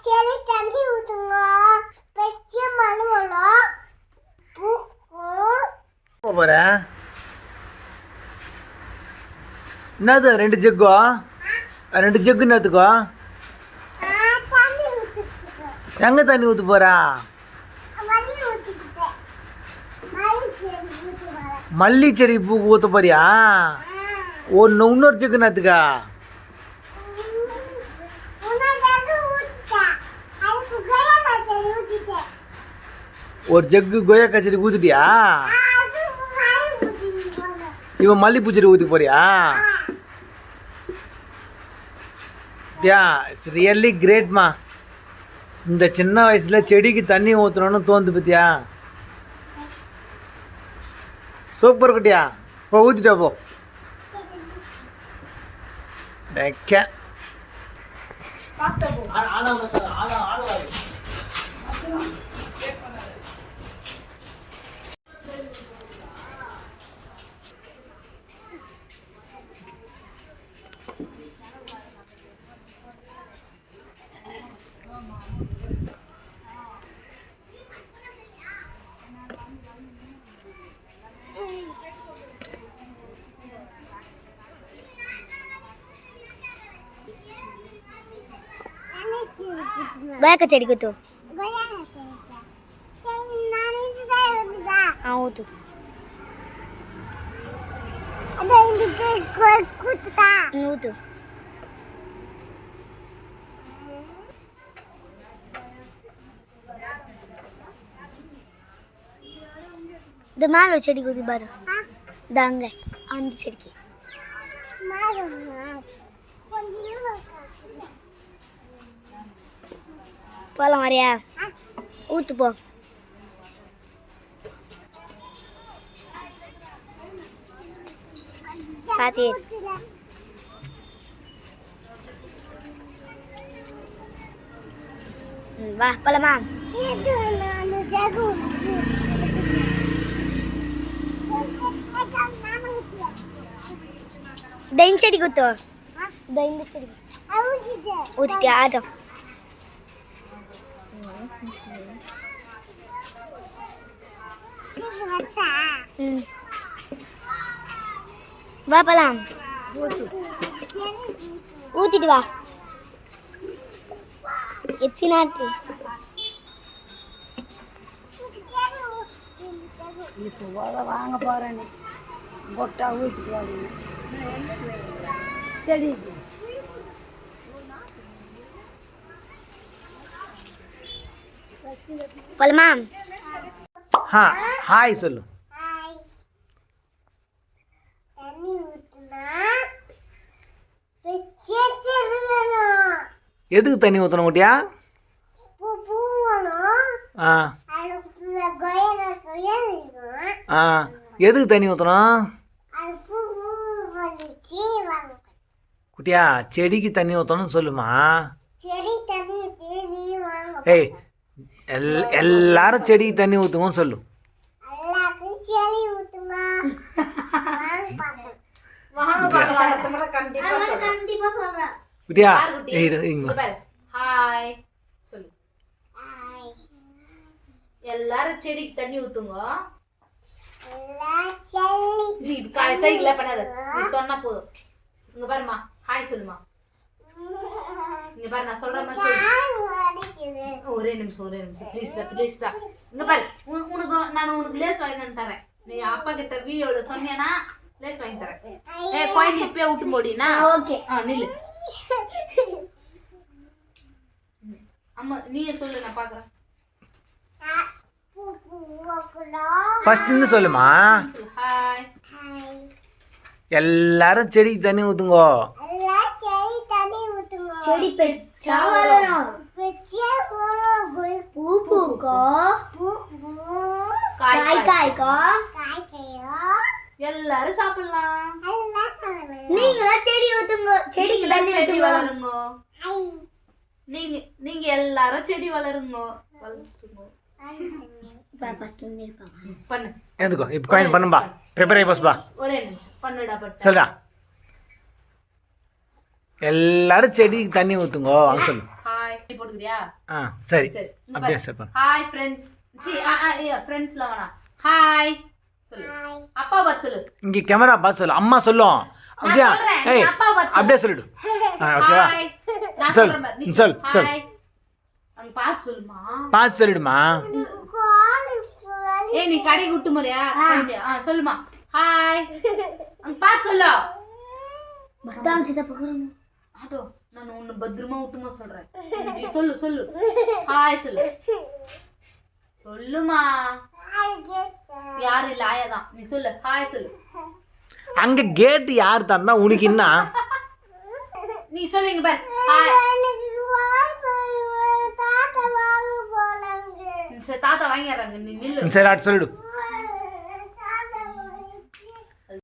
செடி தண்ணி ஊத்துங்க பெரிய மண் வரும் பூக்கும் போக போற என்னது ரெண்டு ஜெக்கோ ரெண்டு ஜெக்கு என்னத்துக்கோ எங்க தண்ணி ஊத்து போறா மல்லி செடி பூ ஊத்த போறியா ஒன்று இன்னொரு ஜெக்கு என்னத்துக்கா ஒரு ஜக்கு கொய்யா கச்சேரி ஊத்துட்டியா? இவன் மல்லிப்பூ செடி ஊற்றி போறியா? யா இட்ஸ் ரியல்லி கிரேட்மா இந்த சின்ன வயசில் செடிக்கு தண்ணி ஊற்றணும்னு தோந்து பத்தியா? சூப்பர் குட்டியா? இப்போ ஊற்றிட்டா போ. வைக்க. ஆனா ஆனா ஆனா ગયા કચેરી ગયો આવું તું નહોતું இந்த மேலே செடி குதி பாரு. தாங்க அந்த செடிக்கு. Fala, Maria. Ah. Muito bom. Pati. Vai, fala, mam. Dain cedigutu. Dain cedigutu. Dia. Aduh, வா போலாம். ஊத்திட்டு வா. எத்தினாட்டு இப்போ வாங்க போகிறேன்னு கொட்டா ஊற்றிட்டு வாங்க. செடி போலாமா ஹா ஹாய் சொல்லு எதுக்கு தண்ணி ஊற்றணும் குட்டியா? ஆ. ஆ. எதுக்கு தண்ணி ஊற்றணும் குட்டியா செடிக்கு தண்ணி ஊற்றணும்னு சொல்லுமா. ஏய் எல் எல்லாரும் செடிக்கு தண்ணி ஊற்றுவோம் சொல்லு. எல்லாருக்கும் சரி ஊத்துமா? வாங்க பார்க்கலாம். கண்டிப்பா சொல்றேன். குட்டியா ஏய் இரு, இங்க வா. ஹாய் சொல்லு. ஹாய் எல்லாரும் செடிக்கு தண்ணி ஊத்துங்க. கடைசியா இல்ல பண்ணாத. நீ சொன்னா போதும். இங்க பாருமா ஹாய் சொல்லுமா இங்க பாரு நான் சொல்ற மாதிரி ஒரே நிமிஷம் ஒரே நிமிஷம். ப்ளீஸ் ப்ளீஸ் இங்க பாரு உன- உனக்கு நான் உனக்கு லேஸ் வாங்கி வந்து தரேன். நீ அப்பா கிட்ட வீடியோல சொன்னேன்னா லேஸ் வாங்கி தரேன். ஏ குழந்தை இப்பயே விட்டு போடினா ஓகே. ஆ நில்லு. அம்மா நீயே சொல்லு நான் பாக்குறேன். ஃபர்ஸ்ட்னு சொல்லுமா? சொல்லு ஹாய் ஹாய் எல்லாரும் செடிக்கு தண்ணி ஊத்துங்க. செடி பெச்சா வளரும் பூக்கோ பூ பூ காய் காய் காய்கையோ எல்லாரும் சாப்பிடலாம் நீங்களும் செடி ஊத்துங்க செடிக்கு தண்ணி செடி ஊத்துங்க வளருங்க ஐ நீங்க நீங்க எல்லாரும் செடி வளருங்க வளர்த்துங்க பாப்பா இருப்பாங்க பண்ணு எதுக்கோ இப்போ காயின் பண்ணும்பா ப்ரிப்பேர் ஆகி பா ஒரே நிமிஷம் பண்ணுடா பட்டு சொல்லுடா எல்லாரும் செடிக்கு தண்ணி ஊற்றுங்கோ வாங்க சொல்லு ஹாய் நீ போட்டுக்கிறியா? ஆ சரி. அப்படியே. சார் ஹாய் ஃப்ரெண்ட்ஸ் சி ஃப்ரெண்ட்ஸ்ல வேணாம். ஹாய் சொல்லு. அப்பா பார்த்து சொல்லு. இங்கே கேமரா பார்த்து சொல்லு. அம்மா சொல்லும். நீ ஏய் அப்பா அப்படியே சொல்லிடு. ஓகேவா சொல், சொல். சொல். அங்க சொல்லுமா. பார்த்து சொல்லிடுமா? ஏய் நீ கடைக்கு விட்டு முறையா ஆ. சொல்லுமா. ஹாய் அங்க பார்த்து சொல்லு. ஆட்டோ. நான் உன்னை பத்திரமா விட்டுமா சொல்றேன். சொல்லு சொல்லு. ஹாய் சொல்லு. சொல்லுமா. யாரு? இல்ல ஆயா தான். நீ சொல்லு. ஹாய் சொல்லு. அங்கே கேட்டு யார் தந்தா உனக்கு என்ன நீ சொல்லு இங்க பாரு. ஹாய். சரி தாத்தா வாங்கிடுறாங்க. நீ நில்லு. சரி அட் சொல்லிடு.